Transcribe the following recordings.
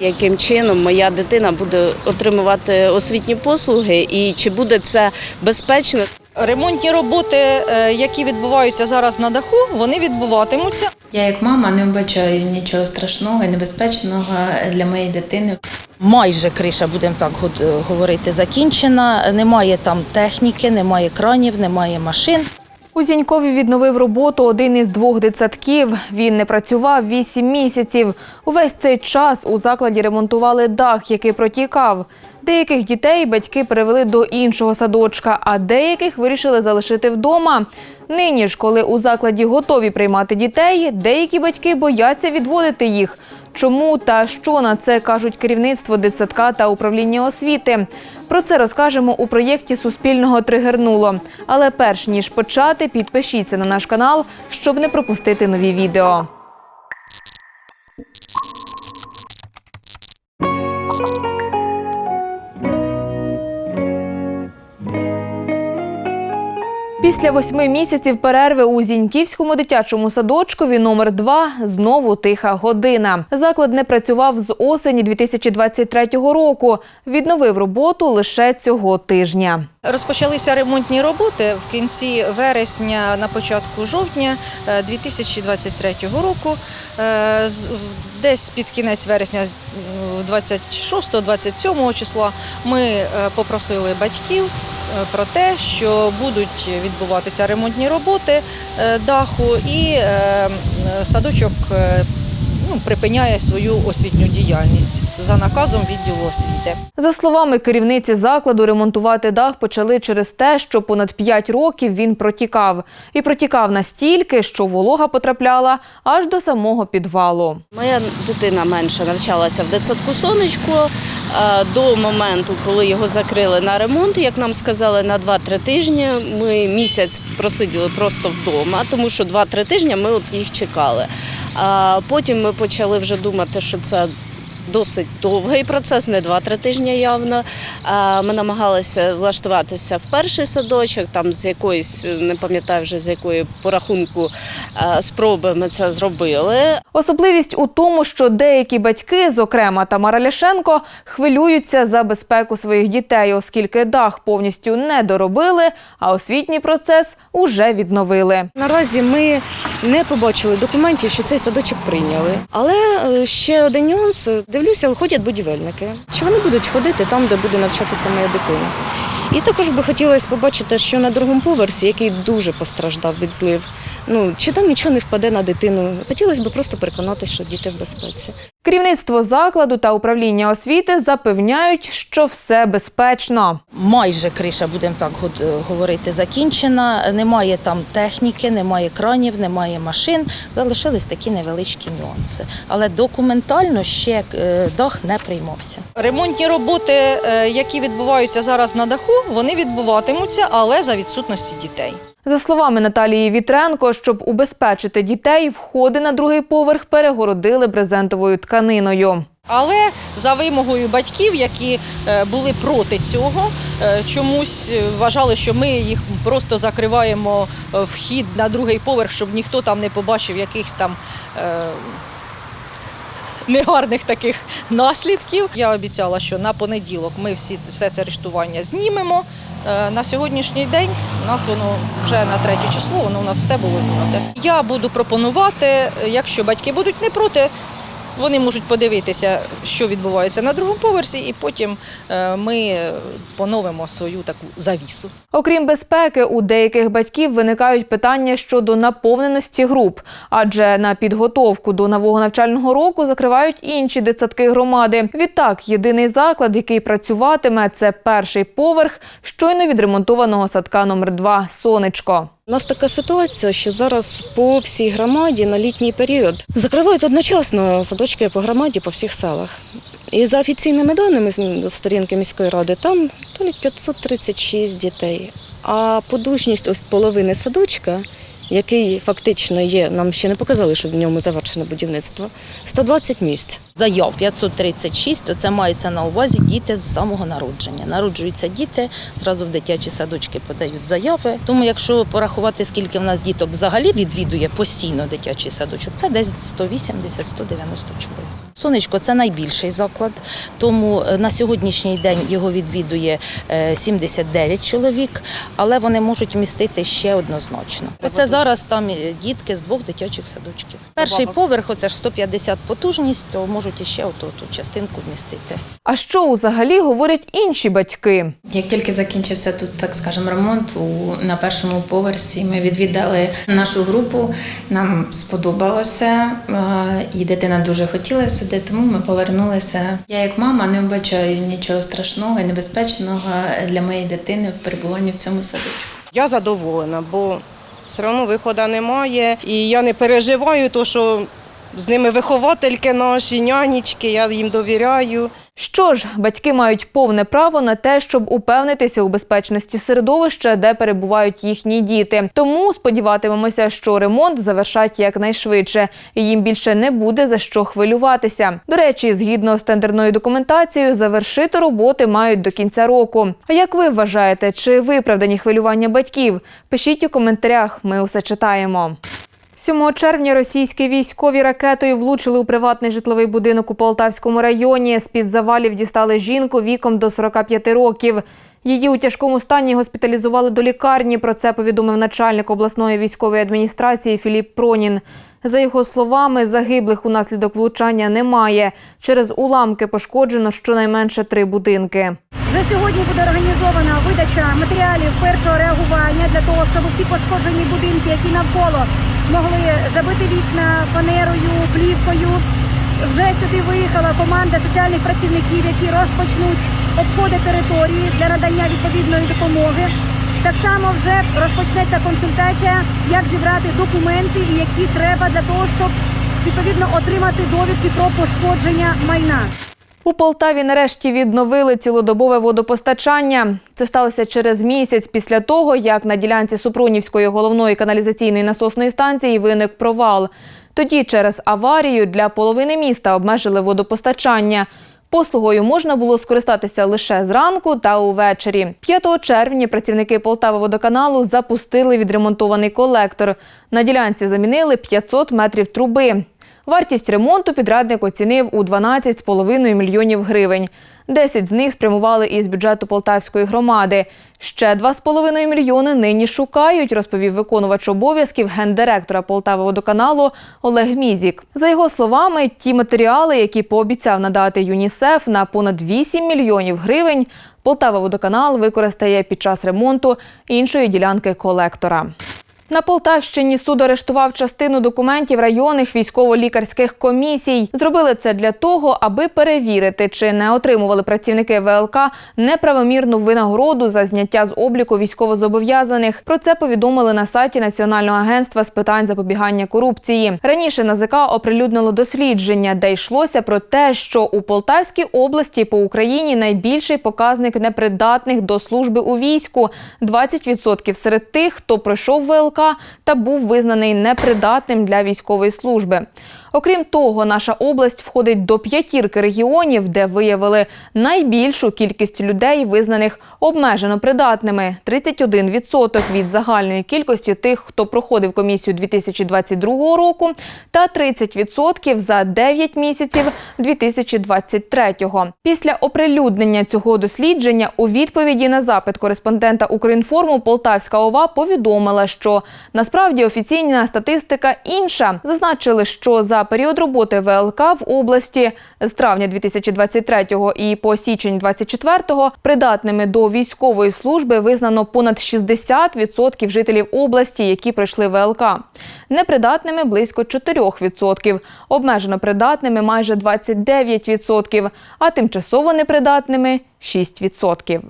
Яким чином моя дитина буде отримувати освітні послуги і чи буде це безпечно? Ремонтні роботи, е, які відбуваються зараз на даху, вони відбуватимуться. Я як мама не вбачаю нічого страшного і небезпечного для моєї дитини. Майже криша, будемо так год- говорити, закінчена. Немає там техніки, немає кранів, немає машин. У Зінькові відновив роботу один із двох дитсадків. Він не працював вісім місяців. Увесь цей час у закладі ремонтували дах, який протікав. Деяких дітей батьки перевели до іншого садочка, а деяких вирішили залишити вдома. Нині ж, коли у закладі готові приймати дітей, деякі батьки бояться відводити їх. Чому та що на це кажуть керівництво дитсадка та управління освіти? Про це розкажемо у проєкті Суспільного тригернуло. Але перш ніж почати, підпишіться на наш канал, щоб не пропустити нові відео. Після восьми місяців перерви у Зіньківському дитячому садочкові номер 2 знову тиха година. Заклад не працював з осені 2023 року. Відновив роботу лише цього тижня. Розпочалися ремонтні роботи в кінці вересня, на початку жовтня е, 2023 року. Е, Десь під кінець вересня, 26-27 числа, ми е, попросили батьків е, про те, що будуть відбуватися ремонтні роботи е, даху, і е, садочок е, ну, припиняє свою освітню діяльність за наказом відділу освіти. За словами керівниці закладу, ремонтувати дах почали через те, що понад 5 років він протікав. І протікав настільки, що волога потрапляла аж до самого підвалу. Моя дитина менше навчалася в дитсадку сонечко е, до моменту, коли його закрили на ремонт, як нам сказали, на 2-3 тижні. Ми місяць просиділи просто вдома, тому що 2-3 тижні ми от їх чекали. Потім ми почали вже думати, що це. Досить довгий процес, не 2-3 тижні явно. Ми намагалися влаштуватися в перший садочок, там з якоїсь, не пам'ятаю вже з якої порахунку спроби ми це зробили. Особливість у тому, що деякі батьки, зокрема Тамара Ляшенко, хвилюються за безпеку своїх дітей, оскільки дах повністю не доробили, а освітній процес уже відновили. Наразі ми не побачили документів, що цей садочок прийняли. Але е, ще один нюанс. Дивлюся, виходять будівельники. Що вони будуть ходити там, де буде навчатися моя дитина? І також би хотілося побачити, що на другому поверсі, який дуже постраждав від злив, ну чи там нічого не впаде на дитину. Хотілося б просто переконатися, що діти в безпеці. Керівництво закладу та управління освіти запевняють, що все безпечно. Майже криша, будемо так год- говорити, закінчена. Немає там техніки, немає кранів, немає машин. Залишились такі невеличкі нюанси. Але документально ще е, дах не приймався. Ремонтні роботи, е, які відбуваються зараз на даху, вони відбуватимуться, але за відсутності дітей. За словами Наталії Вітренко, щоб убезпечити дітей, входи на другий поверх перегородили брезентовою тканиною. Але за вимогою батьків, які е, були проти цього, е, чомусь е, вважали, що ми їх просто закриваємо вхід на другий поверх, щоб ніхто там не побачив якихось там. Негарних таких наслідків. Я обіцяла, що на понеділок ми всі все це арештування знімемо. Е, На сьогоднішній день у нас воно вже на третє число, воно у нас все було знято. Я буду пропонувати, якщо батьки будуть не проти, вони можуть подивитися, що відбувається на другому поверсі, і потім е, ми поновимо свою таку завісу. Окрім безпеки, у деяких батьків виникають питання щодо наповненості груп, адже на підготовку до нового навчального року закривають інші дитсадки громади. Відтак, єдиний заклад, який працюватиме, це перший поверх щойно відремонтованого садка номер 2 Сонечко. У нас така ситуація, що зараз по всій громаді на літній період закривають одночасно садочки по громаді по всіх селах. І за офіційними даними сторінки міської ради, там то ли 536 дітей. А подужність ось половини садочка який фактично є, нам ще не показали, що в ньому завершено будівництво, 120 місць. Заяв 536, то це мається на увазі діти з самого народження. Народжуються діти, зразу в дитячі садочки подають заяви. Тому, якщо порахувати, скільки в нас діток взагалі відвідує постійно дитячий садочок, це десь 180-190 чоловік. Сонечко це найбільший заклад, тому е, на сьогоднішній день його відвідує е, 79 чоловік, але вони можуть вмістити ще однозначно. Оце зараз там е, дітки з двох дитячих садочків. Перший поверх, оце ж 150 потужність, то можуть іще оту ту частинку вмістити. А що взагалі говорять інші батьки? Як тільки закінчився тут, так скажемо, ремонт у, на першому поверсі, ми відвідали нашу групу. Нам сподобалося, е, і дитина дуже хотіла сюди, тому ми повернулися. Я, як мама, не вбачаю нічого страшного і небезпечного для моєї дитини в перебуванні в цьому садочку. Я задоволена, бо все одно виходу немає. І я не переживаю, то, що з ними виховательки наші, нянечки, я їм довіряю. Що ж, батьки мають повне право на те, щоб упевнитися у безпечності середовища, де перебувають їхні діти. Тому сподіватимемося, що ремонт завершать якнайшвидше, і їм більше не буде за що хвилюватися. До речі, згідно з тендерною документацією, завершити роботи мають до кінця року. А як ви вважаєте, чи виправдані хвилювання батьків? Пишіть у коментарях. Ми усе читаємо. 7 червня російські військові ракетою влучили у приватний житловий будинок у Полтавському районі. З-під завалів дістали жінку віком до 45 років. Її у тяжкому стані госпіталізували до лікарні. Про це повідомив начальник обласної військової адміністрації Філіп Пронін. За його словами, загиблих унаслідок влучання немає. Через уламки пошкоджено щонайменше три будинки. Вже сьогодні буде організована видача матеріалів першого реагування для того, щоб всі пошкоджені будинки, які навколо могли забити вікна фанерою, плівкою. Вже сюди виїхала команда соціальних працівників, які розпочнуть обходи території для надання відповідної допомоги. Так само вже розпочнеться консультація, як зібрати документи і які треба для того, щоб відповідно отримати довідки про пошкодження майна. У Полтаві нарешті відновили цілодобове водопостачання. Це сталося через місяць після того, як на ділянці Супрунівської головної каналізаційної насосної станції виник провал. Тоді через аварію для половини міста обмежили водопостачання. Послугою можна було скористатися лише зранку та увечері. 5 червня працівники Полтава водоканалу запустили відремонтований колектор. На ділянці замінили 500 метрів труби. Вартість ремонту підрадник оцінив у 12,5 мільйонів гривень. 10 з них спрямували із бюджету Полтавської громади. Ще 2,5 мільйони нині шукають, розповів виконувач обов'язків гендиректора Полтава водоканалу Олег Мізік. За його словами, ті матеріали, які пообіцяв надати ЮНІСЕФ на понад 8 мільйонів гривень, Полтава водоканал використає під час ремонту іншої ділянки колектора. На Полтавщині суд арештував частину документів районних військово-лікарських комісій. Зробили це для того, аби перевірити, чи не отримували працівники ВЛК неправомірну винагороду за зняття з обліку військовозобов'язаних. Про це повідомили на сайті Національного агентства з питань запобігання корупції. Раніше НАЗК оприлюднило дослідження, де йшлося про те, що у Полтавській області по Україні найбільший показник непридатних до служби у війську 20% серед тих, хто пройшов ВЛК та був визнаний непридатним для військової служби. Окрім того, наша область входить до п'ятірки регіонів, де виявили найбільшу кількість людей, визнаних обмежено придатними 31% від загальної кількості тих, хто проходив комісію 2022 року, та 30% за 9 місяців 2023. Після оприлюднення цього дослідження у відповіді на запит кореспондента Укрінформу Полтавська ОВА повідомила, що насправді офіційна статистика інша. Зазначили, що за період роботи ВЛК в області з травня 2023 і по січень 2024 придатними до військової служби визнано понад 60% жителів області, які пройшли ВЛК. Непридатними близько 4%, обмежено придатними майже 29%, а тимчасово непридатними 6%.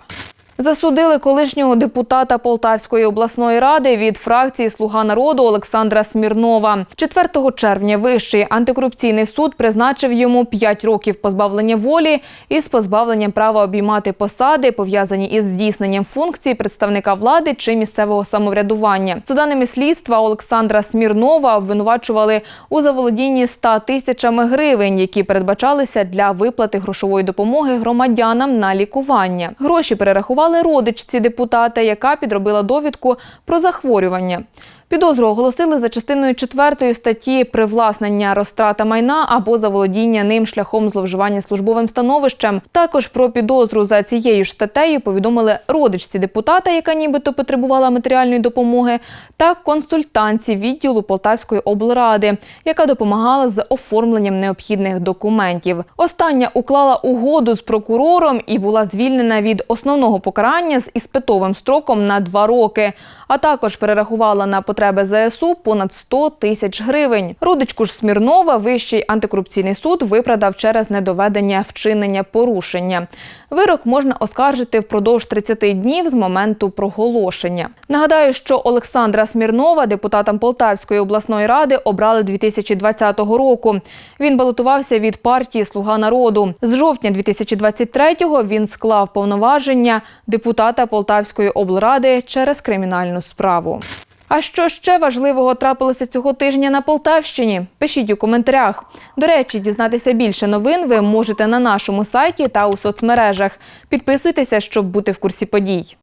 Засудили колишнього депутата Полтавської обласної ради від фракції Слуга народу Олександра Смірнова. 4 червня Вищий антикорупційний суд призначив йому 5 років позбавлення волі із позбавленням права обіймати посади, пов'язані із здійсненням функцій представника влади чи місцевого самоврядування. За даними слідства, Олександра Смірнова обвинувачували у заволодінні 100 тисячами гривень, які передбачалися для виплати грошової допомоги громадянам на лікування. Гроші перерахували родичці депутата, яка підробила довідку про захворювання. Підозру оголосили за частиною 4 статті привласнення розтрата майна або заволодіння ним шляхом зловживання службовим становищем. Також про підозру за цією ж статтею повідомили родичці депутата, яка нібито потребувала матеріальної допомоги, та консультанці відділу Полтавської облради, яка допомагала з оформленням необхідних документів. Остання уклала угоду з прокурором і була звільнена від основного покарання з іспитовим строком на два роки, а також перерахувала на потреби ЗСУ понад 100 тисяч гривень. Родичку ж Смірнова Вищий антикорупційний суд виправдав через недоведення вчинення порушення. Вирок можна оскаржити впродовж 30 днів з моменту проголошення. Нагадаю, що Олександра Смірнова депутатом Полтавської обласної ради обрали 2020 року. Він балотувався від партії Слуга народу. З жовтня 2023-го він склав повноваження депутата Полтавської облради через кримінальну справу. А що ще важливого трапилося цього тижня на Полтавщині? Пишіть у коментарях. До речі, дізнатися більше новин ви можете на нашому сайті та у соцмережах. Підписуйтеся, щоб бути в курсі подій.